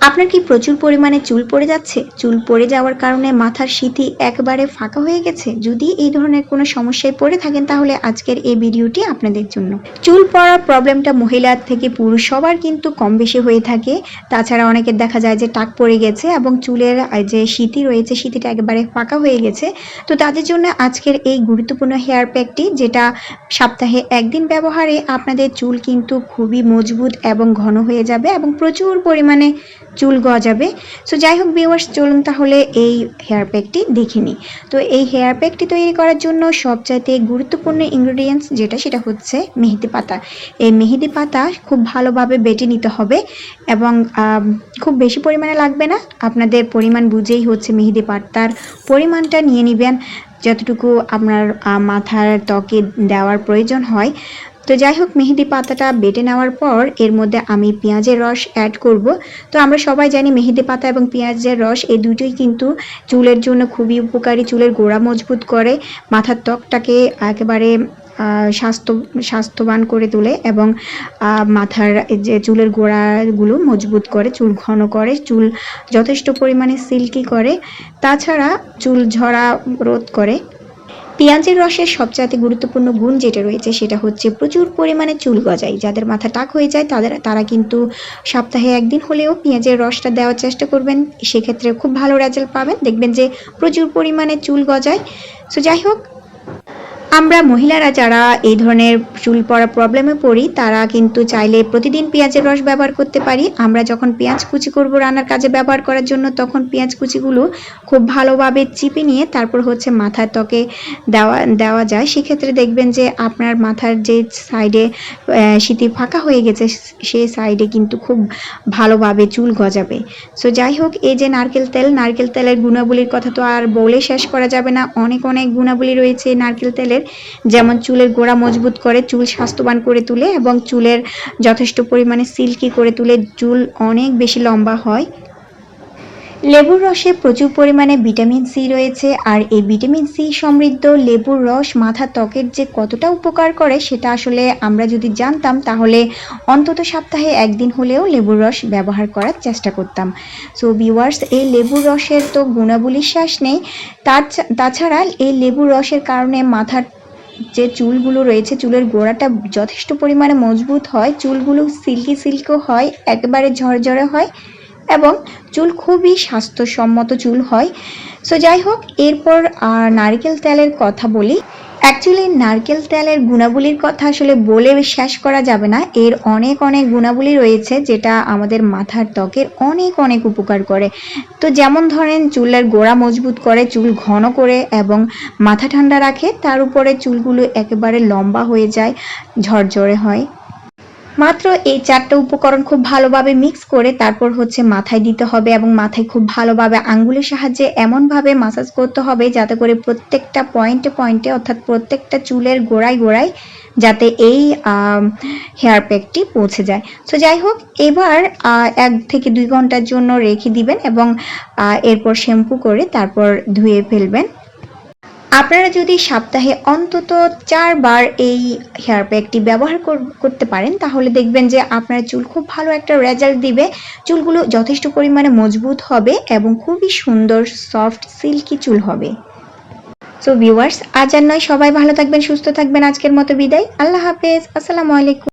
আপনার কি প্রচুর পরিমাণে চুল পড়ে যাচ্ছে? চুল পড়ে যাওয়ার কারণে মাথার সিথি একবারে ফাঁকা হয়ে গেছে। যদি এই ধরনের কোনো সমস্যায় পড়ে থাকেন, তাহলে আজকের এই ভিডিওটি আপনাদের জন্য। চুল পড়ার প্রবলেমটা মহিলার থেকে পুরুষ সবার কিন্তু কম বেশি হয়ে থাকে। তাছাড়া অনেকের দেখা যায় যে টাক পড়ে গেছে এবং চুলের যে সিথি রয়েছে সিথিটা একবারে ফাঁকা হয়ে গেছে। তো তাদের জন্য আজকের এই গুরুত্বপূর্ণ হেয়ার প্যাকটি, যেটা সপ্তাহে একদিন ব্যবহারে আপনাদের চুল কিন্তু খুবই মজবুত এবং ঘন হয়ে যাবে এবং প্রচুর পরিমাণে চুল গজাবে সো যাই হোক ভিউয়ার্স চলুন তাহলে এই হেয়ার প্যাকটি দেখে নিই। তো এই হেয়ার প্যাকটি তৈরি করার জন্য সবচাইতে গুরুত্বপূর্ণ ইনগ্রেডিয়েন্টস যেটা, সেটা হচ্ছে মেহেদি পাতা। এই মেহেদি পাতা খুব ভালোভাবে বেটে নিতে হবে এবং খুব বেশি পরিমাণে লাগবে না। আপনাদের পরিমাণ বুঝেই হচ্ছে মেহেদি পাতার পরিমাণটা নিয়ে নেবেন। যতটুকু আপনার মাথার ত্বকে দেওয়ার প্রয়োজন হয় তো যাই হোক, মেহেদি পাতাটা বেটে নেওয়ার পর এর মধ্যে আমি পেঁয়াজের রস অ্যাড করব। তো আমরা সবাই জানি মেহেদি পাতা এবং পেঁয়াজের রস এই দুটোই কিন্তু চুলের জন্য খুবই উপকারী, চুলের গোড়া মজবুত করে, মাথার ত্বকটাকে একেবারে স্বাস্থ্য, স্বাস্থ্যবান করে তোলে এবং মাথার যে চুলের গোড়াগুলো মজবুত করে, চুল ঘন করে, চুল যথেষ্ট পরিমাণে সিল্কি করে। তাছাড়া চুল ঝরা রোধ করে পেঁয়াজের রসের সবচাইতে গুরুত্বপূর্ণ গুণ যেটা রয়েছে সেটা হচ্ছে প্রচুর পরিমাণে চুল গজায়। যাদের মাথা টাক হয়ে যায় তাদের তারা কিন্তু সপ্তাহে একদিন হলেও পেঁয়াজের রসটা দেওয়ার চেষ্টা করবেন। সেক্ষেত্রে খুব ভালো রেজাল্ট পাবেন। দেখবেন যে প্রচুর পরিমাণে চুল গজায়। সো যাই হোক আমরা মহিলারা যারা এই ধরনের চুল পড়া প্রবলেমে পড়ি, তারা কিন্তু চাইলে প্রতিদিন পেঁয়াজের রস ব্যবহার করতে পারি। আমরা যখন পেঁয়াজ কুচি করব রান্নার কাজে ব্যবহার করার জন্য, তখন পেঁয়াজ কুচিগুলো খুব ভালোভাবে চিপে নিয়ে তারপর হচ্ছে মাথার ত্বকে দেওয়া দেওয়া যায়। সেক্ষেত্রে দেখবেন যে আপনার মাথার যে সাইডে শীতে ফাঁকা হয়ে গেছে সেই সাইডে কিন্তু খুব ভালোভাবে চুল গজাবে। সো যাই হোক, এই যে নারকেল তেল, নারকেল তেলের গুণাবলীর কথা তো আর বলে শেষ করা যাবে না। অনেক অনেক গুণাবলী রয়েছে নারকেল তেলের। যেমন চুলের গোড়া মজবুত করে, চুল স্বাস্থ্যবান করে তুলে এবং চুলের যথেষ্ট পরিমাণে সিল্কি করে তুলে চুল অনেক বেশি লম্বা হয়। লেবুর রসে প্রচুর পরিমাণে ভিটামিন সি রয়েছে আর এই ভিটামিন সি সমৃদ্ধ লেবুর রস মাথা ত্বকের যে কতটা উপকার করে সেটা আসলে আমরা যদি জানতাম তাহলে অন্তত সপ্তাহে একদিন হলেও লেবুর রস ব্যবহার করার চেষ্টা করতাম। সো ভিউয়ার্স এই লেবুর রসের তো গুণাবলীর শ্বাস নেই। তাছাড়া এই লেবুর রসের কারণে মাথার যে চুলগুলো রয়েছে, চুলের গোড়াটা যথেষ্ট পরিমাণে মজবুত হয়, চুলগুলো সিল্কি সিল্কও হয়, একবারে ঝরঝরে হয় এবং চুল খুবই স্বাস্থ্যসম্মত চুল হয়। সো যাই হোক, এরপর নারকেল তেলের কথা বলি। অ্যাকচুয়ালি নারকেল তেলের গুণাবলীর কথা আসলে বলে শেষ করা যাবে না। এর অনেক অনেক গুণাবলী রয়েছে যেটা আমাদের মাথার ত্বকের অনেক অনেক উপকার করে। তো যেমন ধরেন, চুলের গোড়া মজবুত করে, চুল ঘন করে এবং মাথা ঠান্ডা রাখে, তার উপরে চুলগুলো একেবারে লম্বা হয়ে যায়, ঝরঝরে হয়। মাত্র এই চারটা উপকরণ খুব ভালোভাবে মিক্স করে তারপর হচ্ছে মাথায় দিতে হবে এবং মাথায় খুব ভালোভাবে আঙ্গুলের সাহায্যে এমনভাবে মাসাজ করতে হবে যাতে করে প্রত্যেকটা পয়েন্টে পয়েন্টে অর্থাৎ প্রত্যেকটা চুলের গোড়ায় গোড়ায় যাতে এই হেয়ার প্যাকটি পৌঁছে যায়। সো যাই হোক, এবার এক থেকে দুই ঘণ্টার জন্য রেখে দিবেন এবং এরপর শ্যাম্পু করে তারপর ধুয়ে ফেলবেন। আপনারা যদি সপ্তাহে অন্তত চারবার এই হেয়ার প্যাকটি ব্যবহার কর- করতে পারেন, তাহলে দেখবেন যে আপনার চুল খুব ভালো একটা রেজাল্ট দিবে। চুলগুলো যথেষ্ট পরিমাণে মজবুত হবে এবং খুবই সুন্দর সফট সিল্কি চুল হবে। সো ভিউয়ার্স আজ আর নয়, সবাই ভালো থাকবেন, সুস্থ থাকবেন। আজকের মতো বিদায়। আল্লাহ হাফেজ। আসসালামু আলাইকুম।